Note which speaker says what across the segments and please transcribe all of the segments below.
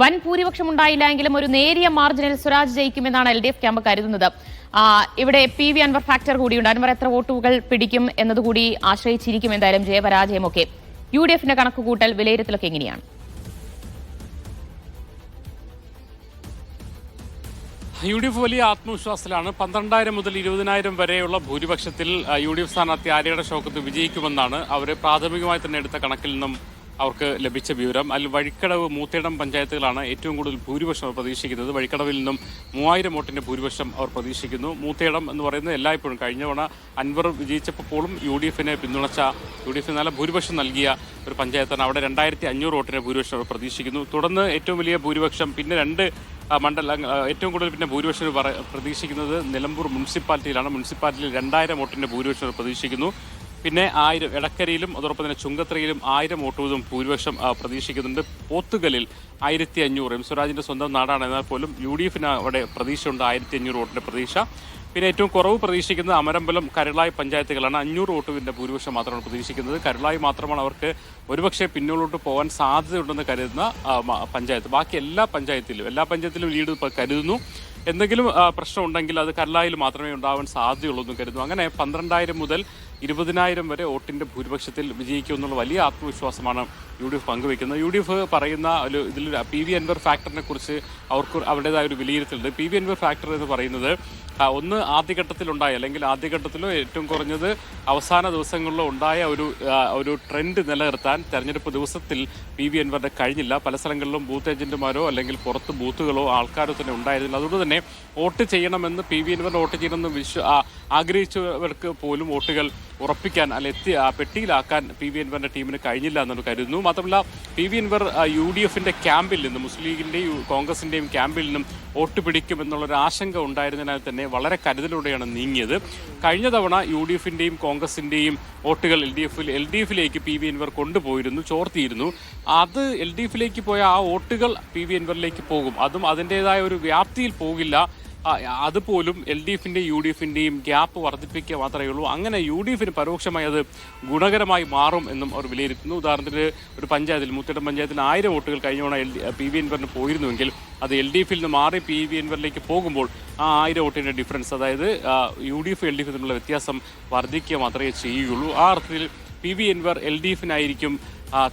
Speaker 1: വൻ ഭൂരിപക്ഷം ഉണ്ടായില്ല എങ്കിലും ഒരു നേരിയ മാർജിനിൽ സ്വരാജ് ജയിക്കുമെന്നാണ് എൽ ഡി എഫ് ക്യാമ്പ് കരുതുന്നത് ഇവിടെ പി വി അൻവർ ഫാക്ടർ കൂടിയുണ്ട്. അൻവർ എത്ര വോട്ടുകൾ പിടിക്കും എന്നതുകൂടി ആശ്രയിച്ചിരിക്കും എന്തായാലും ജയപരാജയമൊക്കെ. യു ഡി എഫിന്റെ കണക്കുകൂട്ടൽ വിലയിരുത്തലൊക്കെ എങ്ങനെയാണ്?
Speaker 2: യു ഡി എഫ് വലിയ ആത്മവിശ്വാസത്തിലാണ്. പന്ത്രണ്ടായിരം മുതൽ ഇരുപതിനായിരം വരെയുള്ള ഭൂരിപക്ഷത്തിൽ യു ഡി എഫ് സ്ഥാനാർത്ഥി ആര്യയുടെ ഷോക്കത്ത് വിജയിക്കുമെന്നാണ് അവർ പ്രാഥമികമായി തന്നെ എടുത്ത കണക്കിൽ നിന്നും അവർക്ക് ലഭിച്ച വിവരം. അതിൽ വഴിക്കടവ് മൂത്തേടം പഞ്ചായത്തുകളാണ് ഏറ്റവും കൂടുതൽ ഭൂരിപക്ഷം അവർ പ്രതീക്ഷിക്കുന്നത്. വഴിക്കടവിൽ നിന്നും മൂവായിരം വോട്ടിന്റെ ഭൂരിപക്ഷം അവർ പ്രതീക്ഷിക്കുന്നു. മൂത്തേടം എന്ന് പറയുന്നത് എല്ലായ്പ്പോഴും കഴിഞ്ഞ തവണ അൻവർ വിജയിച്ചപ്പോഴും യു ഡി എഫിനെ പിന്തുണച്ച യു ഡി എഫിന് നല്ല ഭൂരിപക്ഷം നൽകിയ ഒരു പഞ്ചായത്താണ്. അവിടെ രണ്ടായിരത്തി അഞ്ഞൂറ് വോട്ടിന്റെ ഭൂരിപക്ഷം അവർ പ്രതീക്ഷിക്കുന്നു. തുടർന്ന് ഏറ്റവും വലിയ ഭൂരിപക്ഷം പിന്നെ രണ്ട് മണ്ഡല ഏറ്റവും കൂടുതൽ പിന്നെ ഭൂരിപക്ഷം പ്രതീക്ഷിക്കുന്നത് നിലമ്പൂർ മുനിസിപ്പാലിറ്റിയിലാണ്. മുനിസിപ്പാലിറ്റിയിൽ രണ്ടായിരം വോട്ടിന്റെ ഭൂരിപക്ഷം പ്രതീക്ഷിക്കുന്നു. പിന്നെ ആയിരം എടക്കരയിലും അതോടൊപ്പം തന്നെ ചുങ്കത്രയിലും ആയിരം വോട്ട് വീതം ഭൂരിപക്ഷം പ്രതീക്ഷിക്കുന്നുണ്ട്. പോത്തുകലിൽ ആയിരത്തി അഞ്ഞൂറ് എം. സ്വരാജിന്റെ സ്വന്തം നാടാണ്. എന്നാൽ പോലും യു ഡി എഫിന് അവിടെ പ്രതീക്ഷയുണ്ട് ആയിരത്തി അഞ്ഞൂറ് വോട്ടിന്റെ പ്രതീക്ഷ. പിന്നെ ഏറ്റവും കുറവ് പ്രതീക്ഷിക്കുന്നത് അമരമ്പലം കരുളായി പഞ്ചായത്തുകളാണ്. അഞ്ഞൂറ് വോട്ടുവിന്റെ ഭൂരിപക്ഷം മാത്രമാണ് പ്രതീക്ഷിക്കുന്നത്. കരുളായി മാത്രമാണ് അവർക്ക് ഒരുപക്ഷെ പിന്നോട്ട് പോകാൻ സാധ്യതയുണ്ടെന്ന് കരുതുന്ന പഞ്ചായത്ത്. ബാക്കി എല്ലാ പഞ്ചായത്തിലും എല്ലാ പഞ്ചായത്തിലും ലീഡ് കരുതുന്നു. എന്തെങ്കിലും പ്രശ്നം ഉണ്ടെങ്കിൽ അത് കല്ലായിൽ മാത്രമേ ഉണ്ടാവാൻ സാധ്യതയുള്ളൂ എന്ന് കരുതുന്നു. അങ്ങനെ പന്ത്രണ്ടായിരം മുതൽ ഇരുപതിനായിരം വരെ വോട്ടിന്റെ ഭൂരിപക്ഷത്തിൽ വിജയിക്കുമെന്നുള്ള വലിയ ആത്മവിശ്വാസമാണ് യു ഡി എഫ് പങ്കുവെക്കുന്നത് യു ഡി എഫ് പറയുന്ന ഒരു ഇതിൽ പി വി അൻവർ ഫാക്ടറിനെ കുറിച്ച് അവർക്ക് അവരുടേതായ ഒരു വിലയിരുത്തലുണ്ട്. പി വി അൻവർ ഫാക്ടർ എന്ന് പറയുന്നത് ഒന്ന് ആദ്യഘട്ടത്തിലുണ്ടായ അല്ലെങ്കിൽ ആദ്യഘട്ടത്തിലോ ഏറ്റവും കുറഞ്ഞത് അവസാന ദിവസങ്ങളിലോ ഉണ്ടായ ഒരു ഒരു ട്രെൻഡ് നിലനിർത്താൻ തെരഞ്ഞെടുപ്പ് ദിവസത്തിൽ പി വി അൻവറിന്റെ കഴിഞ്ഞില്ല. പല സ്ഥലങ്ങളിലും ബൂത്ത് ഏജന്റുമാരോ അല്ലെങ്കിൽ പുറത്ത് ബൂത്തുകളോ ആൾക്കാരോ തന്നെ ഉണ്ടായിരുന്നില്ല. അതുകൊണ്ട് തന്നെ വോട്ട് ചെയ്യണമെന്ന് പി വി എൻ വോട്ട് ചെയ്യണമെന്ന് വിശ്വ ആഗ്രഹിച്ചവർക്ക് പോലും വോട്ടുകൾ ഉറപ്പിക്കാൻ അല്ല എത്തി പെട്ടിയിലാക്കാൻ പി വി അൻവറിന്റെ ടീമിന് കഴിഞ്ഞില്ല എന്നൊരു കരുതുന്നു. മാത്രമല്ല P V Anvar U D എഫിന്റെ ക്യാമ്പിൽ നിന്നും മുസ്ലിം ലീഗിന്റെയും കോൺഗ്രസിന്റെയും ക്യാമ്പിൽ നിന്നും വോട്ട് പിടിക്കുമെന്നുള്ളൊരു ആശങ്ക ഉണ്ടായിരുന്നതിനാൽ തന്നെ വളരെ കരുതലോടെയാണ് നീങ്ങിയത്. കഴിഞ്ഞ തവണ യു ഡി എഫിന്റെയും കോൺഗ്രസിന്റെയും വോട്ടുകൾ എൽ ഡി എഫിൽ എൽ ഡി എഫിലേക്ക് പി വി അൻവർ കൊണ്ടുപോയിരുന്നു ചോർത്തിയിരുന്നു. അത് എൽ ഡി എഫിലേക്ക് പോയ ആ വോട്ടുകൾ പി വി അൻവറിലേക്ക് പോകും. അതും അതിന്റെതായ ഒരു വ്യാപ്തിയിൽ പോകില്ല. അതുപോലും എൽ ഡി എഫിന്റെയും യു ഡി എഫിന്റെയും ഗ്യാപ്പ് വർദ്ധിപ്പിക്കുക മാത്രമേ ഉള്ളൂ. അങ്ങനെ യു ഡി എഫിന് പരോക്ഷമായി അത് ഗുണകരമായി മാറും എന്നും അവർ വിലയിരുത്തുന്നു. ഉദാഹരണത്തിന് ഒരു പഞ്ചായത്തിൽ മുത്തിടം പഞ്ചായത്തിൽ ആയിരം വോട്ടുകൾ കഴിഞ്ഞ തവണ എൽ പി വി എൻവറിന് പോയിരുന്നുവെങ്കിൽ അത് എൽ ഡി എഫിൽ നിന്ന് മാറി പി വി എൻവറിലേക്ക് പോകുമ്പോൾ ആ ആയിരം വോട്ടിന്റെ ഡിഫറൻസ് അതായത് U D F L D F തമ്മിലുള്ള വ്യത്യാസം വർദ്ധിക്കുക മാത്രമേ ചെയ്യുകയുള്ളൂ. ആ അർത്ഥത്തിൽ P V Anvar L D എഫിനായിരിക്കും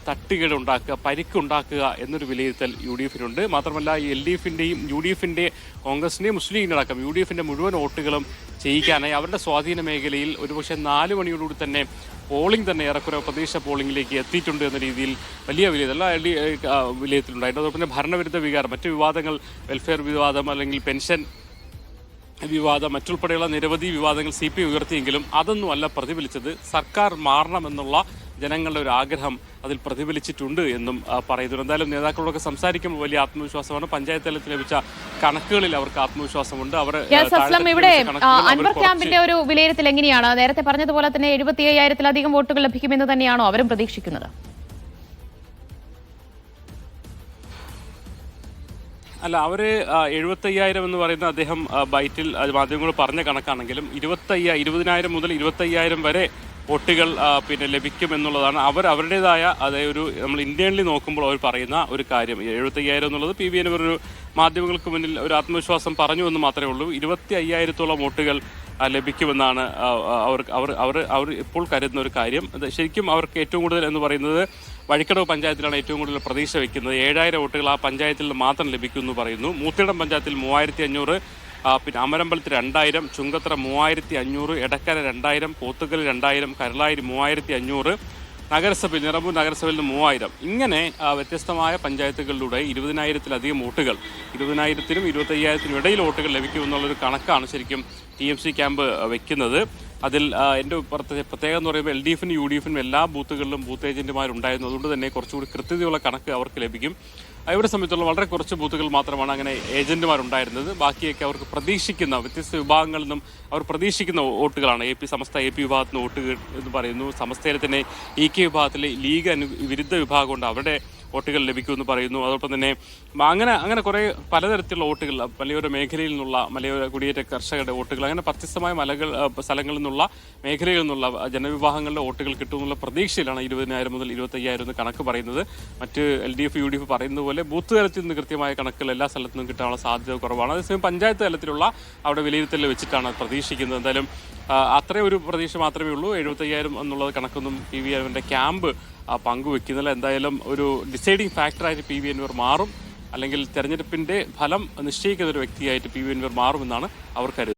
Speaker 2: തട്ടുകേട് ഉണ്ടാക്കുക പരിക്കുണ്ടാക്കുക എന്നൊരു വിലയിരുത്തൽ യു ഡി എഫിനുണ്ട് മാത്രമല്ല എൽ ഡി എഫിന്റെയും യു ഡി എഫിന്റെ കോൺഗ്രസിന്റെയും മുസ്ലിം ലീഗിന്റെ അടക്കം യു ഡി എഫിന്റെ മുഴുവൻ വോട്ടുകളും ചെയ്യിക്കാനായി അവരുടെ സ്വാധീന മേഖലയിൽ ഒരുപക്ഷെ നാല് മണിയോടുകൂടി തന്നെ പോളിംഗ് തന്നെ ഏറെക്കുറെ പ്രദേശ പോളിംഗിലേക്ക് എത്തിയിട്ടുണ്ട് എന്ന രീതിയിൽ വലിയ വിലയിരുത്തൽ വിലയിരുത്തലുണ്ടായിരുന്നു അതോടൊപ്പം തന്നെ ഭരണവിരുദ്ധ വികാരം മറ്റ് വിവാദങ്ങൾ വെൽഫെയർ വിവാദം അല്ലെങ്കിൽ പെൻഷൻ വിവാദം മറ്റുൾപ്പെടെയുള്ള നിരവധി വിവാദങ്ങൾ സി പി ഉയർത്തിയെങ്കിലും അതൊന്നുമല്ല പ്രതിഫലിച്ചത്. സർക്കാർ മാറണമെന്നുള്ള ജനങ്ങളുടെ ഒരു ആഗ്രഹം അതിൽ പ്രതിഫലിച്ചിട്ടുണ്ട് എന്നും പറയുന്നു എന്തായാലും നേതാക്കളോടൊക്കെ സംസാരിക്കുമ്പോൾ വലിയ ആത്മവിശ്വാസമാണ്. പഞ്ചായത്ത് തലത്തിൽ ലഭിച്ച കണക്കുകളിൽ അവർക്ക് ആത്മവിശ്വാസമുണ്ട്. അവർ
Speaker 1: ഇവിടെ
Speaker 2: അവർ
Speaker 1: അൻവർ ക്യാമ്പിന്റെ ഒരു വിലയിരുത്തൽ എങ്ങനെയാണ്? നേരത്തെ പറഞ്ഞതുപോലെ തന്നെ എഴുപത്തി അയ്യായിരത്തിലധികം വോട്ടുകൾ ലഭിക്കുമെന്ന് തന്നെയാണോ അവരും പ്രതീക്ഷിക്കുന്നത്?
Speaker 2: അല്ല അവർ എഴുപത്തയ്യായിരം എന്ന് പറയുന്ന അദ്ദേഹം ബൈറ്റിൽ മാധ്യമങ്ങൾ പറഞ്ഞ കണക്കാണെങ്കിലും ഇരുപത്തയ്യ ഇരുപതിനായിരം മുതൽ ഇരുപത്തയ്യായിരം വരെ വോട്ടുകൾ പിന്നെ ലഭിക്കും എന്നുള്ളതാണ് അവർ അവരുടേതായ അതായത് ഒരു നമ്മൾ ഇന്ത്യനിൽ നോക്കുമ്പോൾ അവർ പറയുന്ന ഒരു കാര്യം. എഴുപത്തയ്യായിരം എന്നുള്ളത് പി വി ഒരു മാധ്യമങ്ങൾക്ക് മുന്നിൽ ഒരു ആത്മവിശ്വാസം പറഞ്ഞു എന്ന് മാത്രമേ ഉള്ളൂ. ഇരുപത്തി അയ്യായിരത്തോളം വോട്ടുകൾ ലഭിക്കുമെന്നാണ് അവർ അവർ അവർ അവർ ഇപ്പോൾ കരുതുന്ന ഒരു കാര്യം. ശരിക്കും അവർക്ക് ഏറ്റവും കൂടുതൽ എന്ന് പറയുന്നത് വഴിക്കടവ് പഞ്ചായത്തിലാണ് ഏറ്റവും കൂടുതൽ പ്രതീക്ഷ വയ്ക്കുന്നത് ഏഴായിരം വോട്ടുകൾ ആ പഞ്ചായത്തിൽ മാത്രം ലഭിക്കുമെന്ന് പറയുന്നു. മൂത്തിടം പഞ്ചായത്തിൽ മൂവായിരത്തി അഞ്ഞൂറ് പിന്നെ അമരമ്പലത്ത് രണ്ടായിരം ചുങ്കത്ര മൂവായിരത്തി അഞ്ഞൂറ് എടക്കര രണ്ടായിരം പോത്തുകൽ രണ്ടായിരം കരളായിരി മൂവായിരത്തി അഞ്ഞൂറ് നഗരസഭയിൽ നിറമ്പൂർ നഗരസഭയിൽ നിന്ന് മൂവായിരം. ഇങ്ങനെ വ്യത്യസ്തമായ പഞ്ചായത്തുകളിലൂടെ ഇരുപതിനായിരത്തിലധികം വോട്ടുകൾ ഇരുപതിനായിരത്തിനും ഇരുപത്തയ്യായിരത്തിനും ഇടയിൽ വോട്ടുകൾ ലഭിക്കുമെന്നുള്ളൊരു കണക്കാണ് ശരിക്കും ടി എം സി ക്യാമ്പ് വെക്കുന്നത്. അതിൽ എന്റെ പ്രത്യേക എന്ന് പറയുമ്പോൾ എൽ ഡി എഫിനും യു ഡി എഫിനും എല്ലാ ബൂത്തുകളിലും ബൂത്ത് ഏജന്റുമാരുണ്ടായിരുന്നു അതുകൊണ്ട് തന്നെ കുറച്ചുകൂടി കൃത്യതയുള്ള കണക്ക് അവർക്ക് ലഭിക്കും. ഇവിടെ സംബന്ധിച്ചുള്ള വളരെ കുറച്ച് ബൂത്തുകൾ മാത്രമാണ് അങ്ങനെ ഏജന്റുമാരുണ്ടായിരുന്നത് ബാക്കിയൊക്കെ അവർക്ക് പ്രതീക്ഷിക്കുന്ന വ്യത്യസ്ത വിഭാഗങ്ങളിൽ നിന്നും അവർ പ്രതീക്ഷിക്കുന്ന വോട്ടുകളാണ്. A P Samastha A P വിഭാഗത്തിൽ നിന്ന് വോട്ടുകൾ എന്ന് പറയുന്നു. സമസ്തയിൽ തന്നെ ഇ കെ വിഭാഗത്തിലെ ലീഗ് അനു വിരുദ്ധ വിഭാഗമുണ്ട്. അവരുടെ വോട്ടുകൾ ലഭിക്കുമെന്ന് പറയുന്നു. അതോടൊപ്പം തന്നെ അങ്ങനെ അങ്ങനെ കുറേ പലതരത്തിലുള്ള വോട്ടുകൾ മലയോര മേഖലയിൽ നിന്നുള്ള മലയോര കുടിയേറ്റ കർഷകരുടെ വോട്ടുകൾ അങ്ങനെ പ്രത്യസ്തമായ മലകൾ സ്ഥലങ്ങളിൽ നിന്നുള്ള മേഖലയിൽ നിന്നുള്ള ജനവിഭാഗങ്ങളുടെ വോട്ടുകൾ കിട്ടുമെന്നുള്ള പ്രതീക്ഷയിലാണ് ഇരുപതിനായിരം മുതൽ ഇരുപത്തയ്യായിരം എന്ന് കണക്ക് പറയുന്നത്. മറ്റ് L D F U D F പറയുന്നത് പോലെ ബൂത്ത് തലത്തിൽ നിന്ന് കൃത്യമായ കണക്കുകൾ എല്ലാ സ്ഥലത്തു നിന്നും കിട്ടാനുള്ള സാധ്യത കുറവാണ്. അതേസമയം പഞ്ചായത്ത് തലത്തിലുള്ള അവിടെ വിലയിരുത്തൽ വെച്ചിട്ടാണ് പ്രതീക്ഷിക്കുന്നത്. എന്തായാലും ആ, അത്രയും ഒരു പ്രതീക്ഷ മാത്രമേ ഉള്ളൂ. എഴുപത്തയ്യായിരം എന്നുള്ളത് കണക്കൊന്നും പി വി എമ്മിന്റെ ക്യാമ്പ് പങ്കുവെക്കുന്നില്ല എന്തായാലും ഒരു ഡിസൈഡിങ് ഫാക്ടറായിട്ട് പി വി എൻവർ മാറും. അല്ലെങ്കിൽ തെരഞ്ഞെടുപ്പിന്റെ ഫലം നിശ്ചയിക്കുന്ന ഒരു വ്യക്തിയായിട്ട് പി വി എൻവർ മാറുമെന്നാണ് അവർ കരുതുന്നത്.